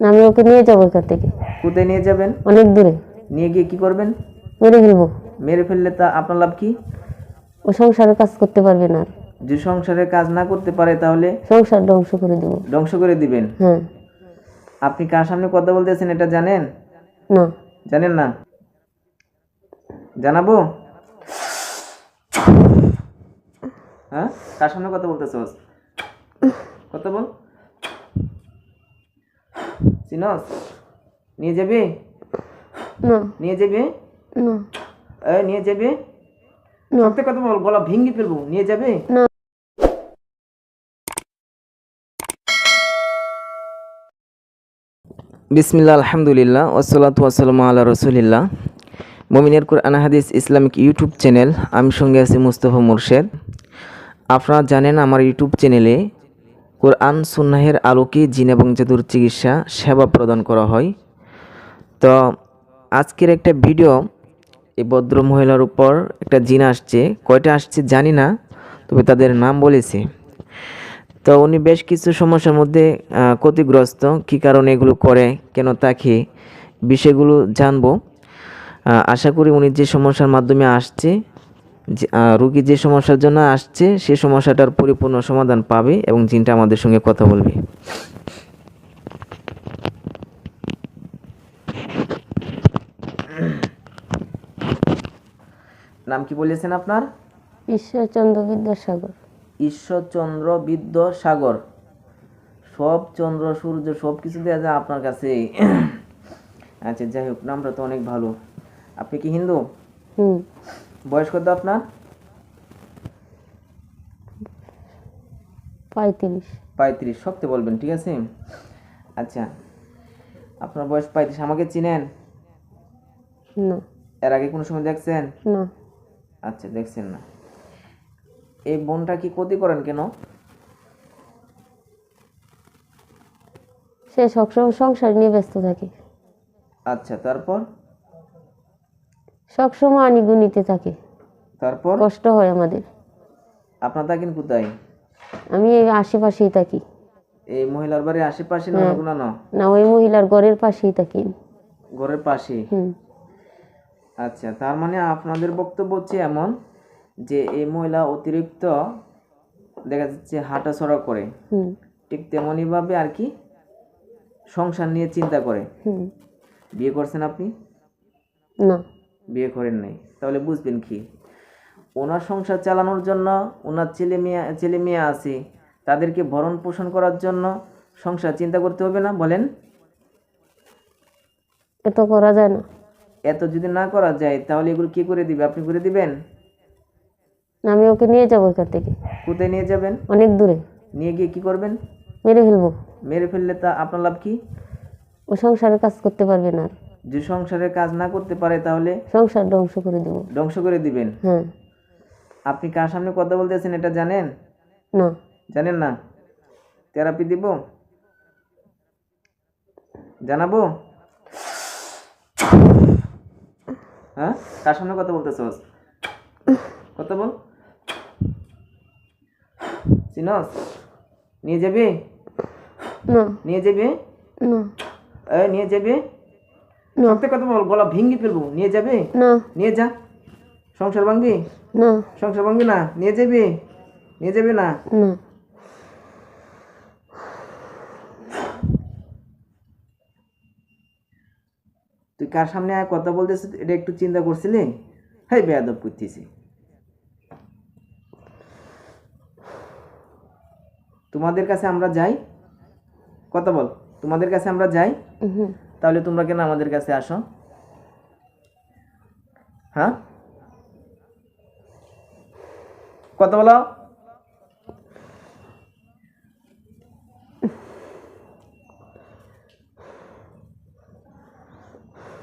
আমি ওকে নিয়ে যাব এখান থেকে। কোথায় নিয়ে যাবেন? অনেক দূরে। নিয়ে গিয়ে কি করবেন? মেরে ফেলব। মেরে ফেললে তা আপনার লাভ কি? ও সংসারে কাজ করতে পারবে না আর। যে সংসারের কাজ না করতে পারে তাহলে? সংসার ধ্বংস করে দেবো। ধ্বংস করে দিবেন? হ্যাঁ। আপনি কার সামনে কথা বলতেছেন এটা জানেন? না। জানেন না? জানাব? হ্যাঁ? কার সামনে কথা বলতেছস কথা বল। চিনস? নিয়ে যাবি? না। নিয়ে যাবি? না। এই নিয়ে যাবি? না। সত্যি কথা বল গলা ভেঙে ফেলব। নিয়ে যাবে? না। বিসমিল্লা আলহামদুলিল্লাহ ওসলাতু ওয়াসালামু আল্লাহ রসুলিল্লাহ। মমিনের কুরআন হাদিস ইসলামিক ইউটিউব চ্যানেল আমি সঙ্গে আছি মুস্তফা মুর্শেদ। আপনারা জানেন আমার ইউটিউব চ্যানেলে কোরআন, সুন্নাহের আলোকে জিন এবং জাদুর চিকিৎসা, সেবা প্রদান করা হয়। তো আজকের একটা ভিডিও এই ভদ্র মহিলার উপর একটা জিন আসছে। কয়টা আসছে জানি না, তবে তাদের নাম বলেছে। তো উনি বেশ কিছু সমস্যার মধ্যে ক্ষতিগ্রস্ত। কী কারণে এগুলো করে, কেন তাকে, বিষয়গুলো জানব। আশা করি উনি যে সমস্যার মাধ্যমে আসছে রুগী যে সমস্যার জন্য আসছে সে সমস্যাটার পরিপূর্ণ সমাধান পাবে এবং জিনটা আমাদের সঙ্গে কথা বলবে। নাম কি বলেছেন আপনার? ঈশ্বরচন্দ্র বিদ্যাসাগর। ঈশ্বরচন্দ্র বিদ্যাসাগর। সব চন্দ্র সূর্য সব কিছু দেওয়া যায় আপনার কাছে। আচ্ছা যাই হোক নামটা তো অনেক ভালো। আপনি কি হিন্দু? হুম। বয়স কত আপনার? পঁয়ত্রিশ। পঁয়ত্রিশ শক্তি বলবেন ঠিক আছে? আচ্ছা আপনার বয়স পঁয়ত্রিশ আমাকে চিনেন? না। এর আগে কোনো সময় দেখছেন? না। আচ্ছা দেখছেন না। এই বোনটা কি ক্ষতি করেন কেন? সে সবসময় সংসার নিয়ে ব্যস্ত থাকে। আচ্ছা তারপর? সবসময় আনিগুনিতে থাকে। তারপর? কষ্ট হয় আমাদের। আপনার থাকেন কোথায়? আমি এই আশেপাশেই থাকি। এই মহিলার বাড়ির আশেপাশে না কোনো না? না ওই মহিলার ঘরের পাশেই থাকি ঘরের পাশে হুম। আচ্ছা তার মানে আপনাদের বক্তব্য হচ্ছে এমন যে এই মহিলা অতিরিক্ত দেখা যাচ্ছে হাঁটাচড়া করে। হুম। ঠিক তেমনইভাবে আর কি সংসার নিয়ে চিন্তা করে। হুম। বিয়ে করছেন আপনি? না। বিয়ে করেন নাই। তাহলে বুঝবেন কি? ওনার সংসার চালানোর জন্য ওনার ছেলে মেয়ে ছেলে মেয়ে আছে তাদেরকে ভরণ পোষণ করার জন্য সংসার চিন্তা করতে হবে না বলেন। এত করা যায় না। এত যদি না করা যায় তাহলে এগুলো কে করে দিবে? আপনি করে দিবেন? আমি ওকে নিয়ে যাব এখান থেকে। কোথায় নিয়ে যাবেন? অনেক দূরে। নিয়ে গিয়ে কি করবেন? মেরে ফেলব। মেরে ফেললে তা আপনার লাভ কি? ও সংসারে কাজ করতে পারবে না আর। যে সংসারের কাজ না করতে পারে তাহলে সংসার ধ্বংস করে দেবো। ধ্বংস করে দিবেন। হ্যাঁ। আপনি কার সামনে কথা বলতেছেন এটা জানেন? না। জানেন না? থেরাপি দিব? জানাব? হ্যাঁ? কার সামনে কথা বলতেছস কথা বল। চিনস নিয়ে যাবি? না। নিয়ে যাবি? না। নিয়ে যাবি? সত্যি কথা বল গলা ভেঙে ফেলব। নিয়ে যাবে? না। নিয়ে যা। সংসার ভাঙবি? না। সংসার ভাঙবি না? নিয়ে যাবি? নিয়ে যাবি না? না। তুই কার সামনে কথা বলতেছিস এটা একটু চিন্তা করছিলি? হ্যাঁ বেয়াদব করতেছি। তোমাদের কাছে আমরা যাই? কথা বল। তোমাদের কাছে আমরা যাই? তাহলে তোমরা কেন আমাদের কাছে আসো? হ্যাঁ? কথা বলো।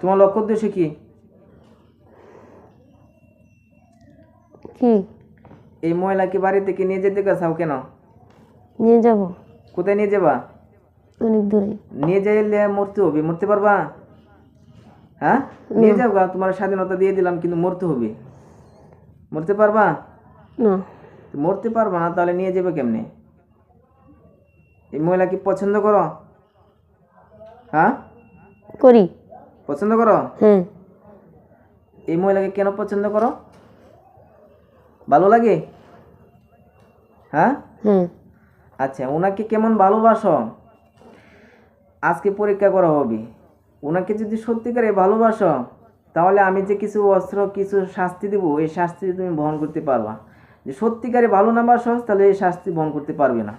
তোমার লক্ষ্য উদ্দেশ্য কি? কি? এই মহিলাকে বাড়ি থেকে নিয়ে যেতে চাও কেন? নিয়ে যাব। কোথায় নিয়ে যাবা? অনেক দূরে। নিয়ে যাইলে মরতে হবে মরতে পারবা? হ্যাঁ? নিয়ে যাও তোমার স্বাধীনতা দিয়ে দিলাম কিন্তু মরতে হবে। মরতে পারবা? না। মরতে পারবা না তাহলে নিয়ে যাবে কেমনে? এই মহিলা কি পছন্দ করো? হ্যাঁ? করি। পছন্দ করো? হ্যাঁ। এই মহিলাকে কেন পছন্দ করো? ভালো লাগে? হ্যাঁ? হ্যাঁ। আচ্ছা ওনাকে কেমন ভালোবাসো? আজকে পরীক্ষা করা হবে। ওনাকে যদি সত্যিকারে ভালোবাসো, তাহলে আমি যে কিছু অস্ত্র, কিছু শাস্তি দেবো, এই শাস্তি তুমি বহন করতে পারবা। যে সত্যিকারে ভালো না বাসো তাহলে এই শাস্তি বহন করতে পারবে না।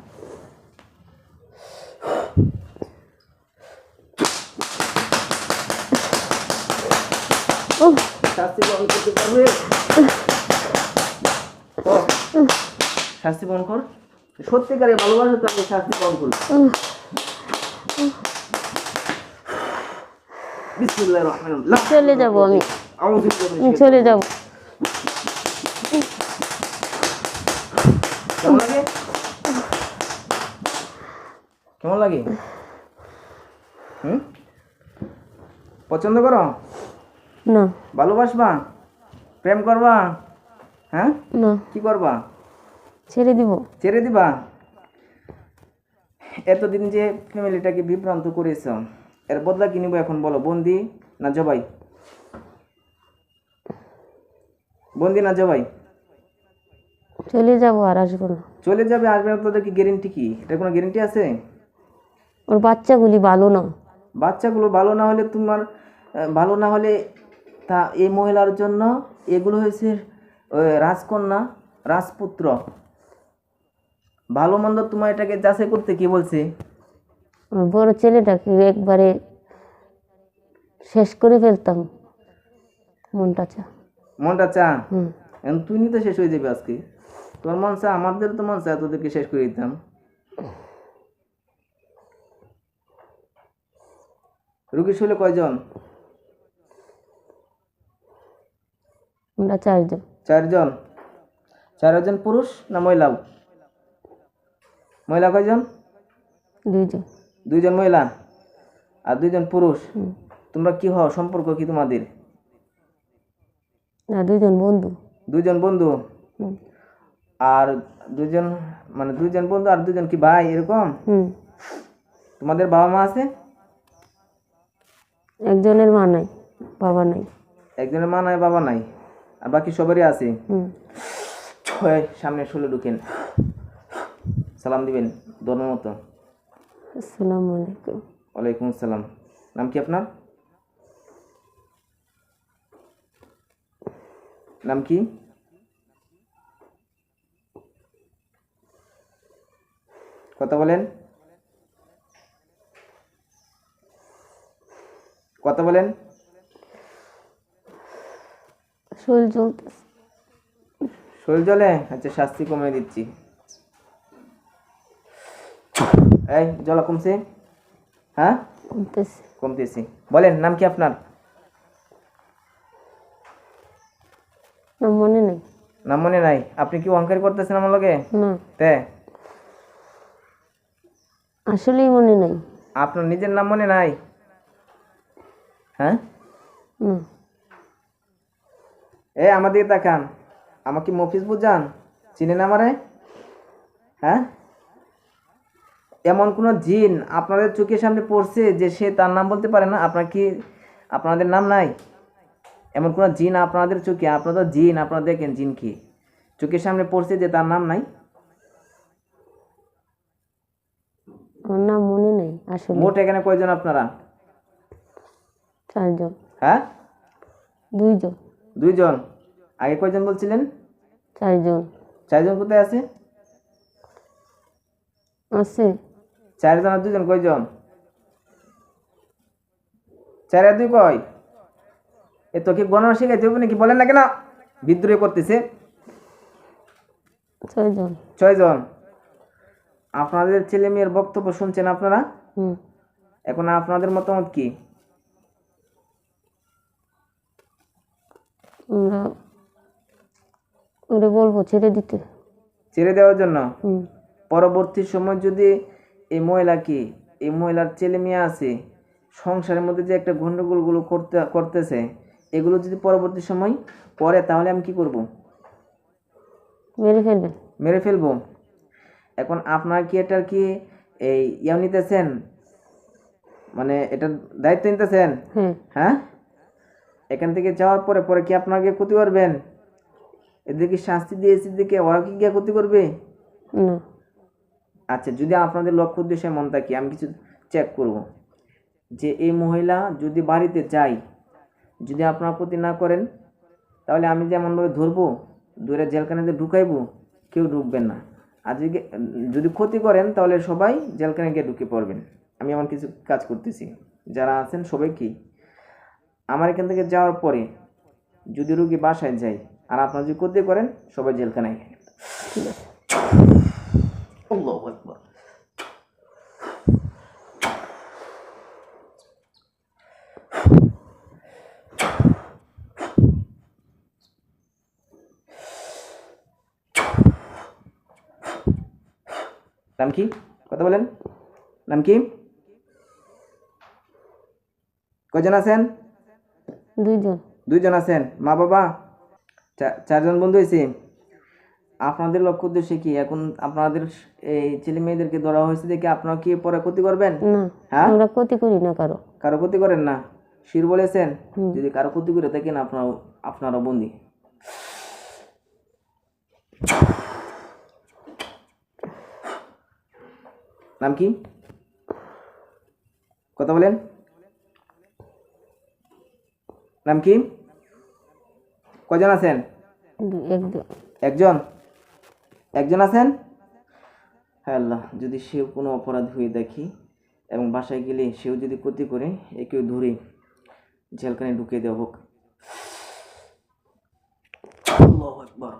শাস্তি বহন করতে পারবে? শাস্তি বহন কর। সত্যিকারে ভালোবাসো, তাহলে শাস্তি বহন করবে। বিসমিল্লাহির রহমানির রহিম। চলে যাব আমি। চলে যাব। কেমন লাগে? কেমন লাগে? হুম? পছন্দ করো? না। ভালোবাসবা? প্রেম করবা? হ্যাঁ? না। কি করবা? ছেড়ে দিব। ছেড়ে দিবা? এতদিন যে ফ্যামিলিটাকে বিভ্রান্ত করেছ। এর বদলা কি নিব এখন বলো? বন্দি না জবাই? বন্দি না জবাই? চলে যাব আর আসব না। চলে যাবে আসবে না তোদের কি গ্যারেন্টি কি? এটা কোনো গ্যারেন্টি আছে? ওর বাচ্চাগুলি ভালো না। বাচ্চাগুলো ভালো না হলে তোমার ভালো না হলে তা এই মহিলার জন্য এগুলো হয়েছে রাজকন্যা রাজপুত্র। ভালো মন্দ তোমার এটাকে যাচাই করতে কি বলছে? বড় ছেলেটাকে একবারে শেষ করে ফেলতাম। মনটা চা। মনটা চা? হুম। এখন তুই নিতে শেষ হয়ে যাবে আজকে। তোর মন চা আমাদের তো মন চা তোদেরকে শেষ করে দিতাম। রুগী শুলে কয়জন? আমরা চারজন। চারজন? চারজন পুরুষ না মহিলা? মহিলা কয়জন? দুইজন। দুইজন মহিলা আর দুইজন পুরুষ তোমরা কি হও? সম্পর্ক কি তোমাদের? না দুইজন বন্ধু। দুইজন বন্ধু? আর দুজন মানে দুইজন বন্ধু আর দুজন কি ভাই এরকম? তোমাদের বাবা মা আছে? একজনের মা নাই বাবা নাই। একজনের মা নাই বাবা নাই। আর বাকি সবারই আছে? ছয় সামনে ষোলো ঢুকেন। সালাম দিবেন ধর্ম মতো। আসসালামু আলাইকুম। ওয়ালাইকুম আসসালাম। নাম কি আপনার? নাম কি? কথা বলেন। কথা বলেন। শরীর চলতেছে শরীর জলে আচ্ছা শাস্তি কমিয়ে দিচ্ছি। এই জল কমছে? হ্যাঁ? কমতেছে। কমতেছি। বলেন নাম কি আপনার? না মনে নেই। নাম মনে নাই? আপনি কি অহংকার করতেছেন আমার লগে? না। তে? আসলেই মনে নেই। আপনার নিজের নাম মনে নাই? হ্যাঁ? এ আমাদের তাকান। আমাকে মফিজ বুঝান? চিনেন আমারে? হ্যাঁ? এমন কোনো জিন আপনাদের চোখের সামনে পড়ছে যে সে তার নাম বলতে পারে না? আপনার কি আপনাদের নাম নাই? এমন কোনো জিন আপনাদের চোখে? আপনাদের জিন আপনারা দেখেন জিন কি। চোখের সামনে পড়ছে যে তার নাম নাই? আমার নাম মনে নেই আসলে। মোট এখানে কয়জন আপনারা? চারজন। হ্যাঁ? দুইজন। দুইজন? আগে কয়জন বলছিলেন? চারজন। চারজন কোথায় আছে? আছে। চারজন আর দুজন কয়জন? চার আর দুই কয়? এ তোকে গণনা শিখাইতে হবে নাকি বলেন না কেন? বিদ্রোহ করতেছে। ছয়জন। ছয়জন। আপনাদের ছেলে মেয়ের বক্তব্য শুনছেন আপনারা? এখন আপনাদের মতামত কি? আমরা ওরে বলব ছেড়ে দিতে। ছেড়ে দেওয়ার জন্য? পরবর্তী সময় যদি এই মহিলাকে এই মহিলার ছেলে মেয়ে আছে। সংসারের মধ্যে যে একটা গন্ডগোলগুলো করতে করতেছে এগুলো যদি পরবর্তী সময় পরে তাহলে আমি কি করব? মেরে ফেলবেন মেরে ফেলব। এখন আপনার কি এটার কি এই ইয়া নিতেছেন? মানে এটার দায়িত্ব নিতেছেন? হ্যাঁ। হ্যাঁ? এখান থেকে যাওয়ার পরে পরে কি আপনাকে ক্ষতি করবেন? এদেরকে শাস্তি দিয়েছি দিকে ওরা কি গিয়ে ক্ষতি করবে? না। আচ্ছা যদি আপনাদের লক্ষ্য উদ্দেশ্যে মন থাকি আমি কিছু চেক করব। যে এই মহিলা যদি বাড়িতে যায়, যদি আপনারা ক্ষতি না করেন, তাহলে আমি যেমনভাবে ধরবো, ধরে জেলখানাতে ঢুকাইবো, কেউ ঢুকবেন না। আর যদি যদি ক্ষতি করেন, তাহলে সবাই জেলখানে গিয়ে ঢুকে পড়বেন। আমি এমন কিছু কাজ করতেছি। যারা আছেন সবাই কি? আমার এখান থেকে যাওয়ার পরে যদি রুগী বাসায় যায়, আর আপনারা যদি ক্ষতি করেন, সবাই জেলখানায় ঠিক আছে আল্লাহু আকবার নাম কি? কথা বলেন। নাম কি? কজন আছেন? দুইজন। দুইজন আছেন। মা বাবা? চারজন বন্ধু হয়েছে। আপনাদের লক্ষ্য উদ্দেশ্যে কি? এখন আপনাদের এই ছেলে মেয়েদেরকে ধরা হয়েছে দেখে আপনারা কি পরে ক্ষতি করবেন? হ্যাঁ? আমরা ক্ষতি করি না কারও। কারও ক্ষতি করেন না? শির বলেছেন? যদি কারও ক্ষতি করে থাকেন আপনারা আপনারা বন্দি। নাম কি? কথা বলেন। নাম কি? কজন আছেন? একজন। একজন আছেন? হ্যাঁ আল্লাহ, যদি সেও কোনো অপরাধ হয়ে দেখি এবং বাসায় গেলে সেও যদি ক্ষতি করে, একেও ধরে জেলখানে ঢুকিয়ে দেওয়া হোক আল্লাহু আকবার।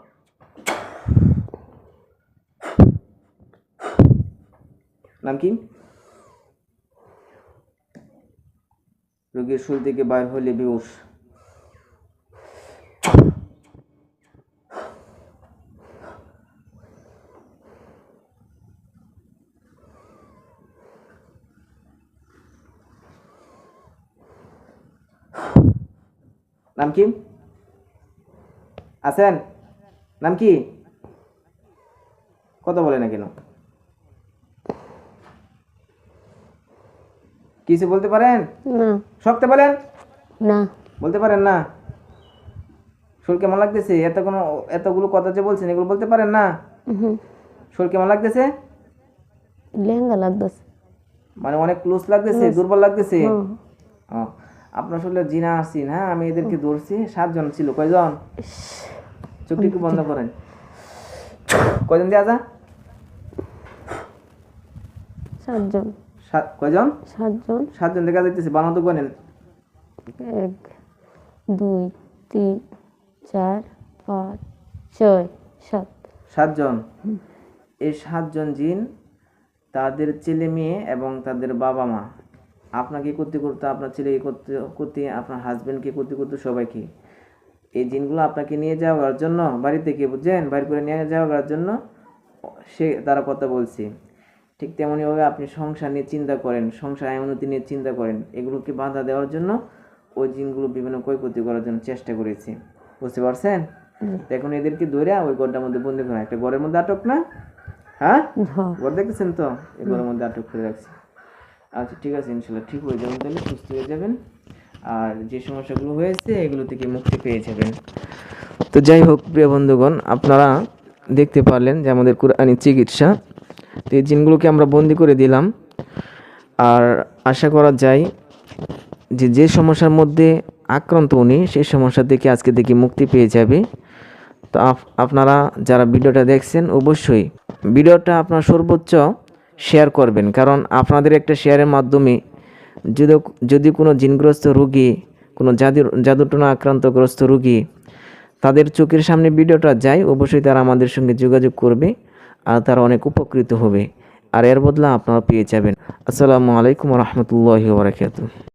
নাম কি? রোগীর শরীর থেকে বাইর হলে বেউস নাম কি? আছেন? নাম কি? কথা বলে না কেন? কিছু বলতে পারেন? না। শক্ত বলেন? না। বলতে পারেন না? শরীর কেমন লাগতেছে? এত কোনো এতগুলো কথা যে বলছেন এগুলো বলতে পারেন না? শরীর কেমন লাগতেছে? লেহেঙ্গা লাগতেছে। মানে অনেক ক্লোজ লাগতেছে দুর্বল লাগতেছে? আপনার আসলে জিনা আসছেন হ্যাঁ? আমি এদেরকে ধরছি সাতজন ছিল কয়জন? চোখটি একটু বন্ধ করেন। কয়জন দিয়ে যা? সাতজন। সাত কয়জন? সাতজন। সাতজন দেখা যাইতেছে বানাও তো এক দুই তিন চার পাঁচ ছয় সাত। সাতজন? এই সাতজন জিন তাদের ছেলে মেয়ে এবং তাদের বাবা মা। আপনাকে করতে করতে আপনার ছেলেকে করতে করতে আপনার হাজবেন্ডকে করতে করতে সবাইকে। এই জিনগুলো আপনাকে নিয়ে যাওয়ার জন্য বাড়ি থেকে বুঝছেন? বাড়ি করে নিয়ে যাওয়ার জন্য সে তারা কথা বলছে। ঠিক তেমনইভাবে আপনি সংসার নিয়ে চিন্তা করেন সংসার উন্নতি নিয়ে চিন্তা করেন এগুলোকে বাধা দেওয়ার জন্য ওই জিনগুলো বিভিন্ন ক্ষয়ক্ষতি করার জন্য চেষ্টা করেছে। বুঝতে পারছেন? এখন এদেরকে ধরে ওই ঘরটার মধ্যে বন্দি করা একটা ঘরের মধ্যে আটক না? হ্যাঁ? হ্যাঁ। ঘর দেখতেছেন তো? এই ঘরের মধ্যে আটক করে রাখছি। আচ্ছা ঠিক আছে ইনশাল্লাহ ঠিক হয়ে যাবেন তাহলে সুস্থ হয়ে যাবেন। আর যে সমস্যাগুলো হয়েছে এগুলো থেকে মুক্তি পেয়ে যাবেন। তো যাই হোক প্রিয় বন্ধুগণ আপনারা দেখতে পারলেন যে আমাদের কোরআনি চিকিৎসা তো এই জিনগুলোকে আমরা বন্দি করে দিলাম। আর আশা করা যায় যে যে সমস্যার মধ্যে আক্রান্ত উনি, সেই সমস্যা থেকে আজকে থেকে মুক্তি পেয়ে যাবে। তো আপ- আপনারা যারা ভিডিওটা দেখছেন, অবশ্যই ভিডিওটা আপনার সর্বোচ্চ শেয়ার করবেন। কারণ আপনাদের একটা শেয়ারের মাধ্যমে যদি যদি কোনো জিনগ্রস্ত রুগী, কোনো জাদুর জাদুটনা আক্রান্তগ্রস্ত রুগী তাদের চোখের সামনে ভিডিওটা যায়, অবশ্যই তারা আমাদের সঙ্গে যোগাযোগ করবে। আর তারা অনেক উপকৃত হবে। আর এর বদলা আপনারা পেয়ে যাবেন। আসসালামু আলাইকুম রহমতুল্লাহ বারাকাতুহ।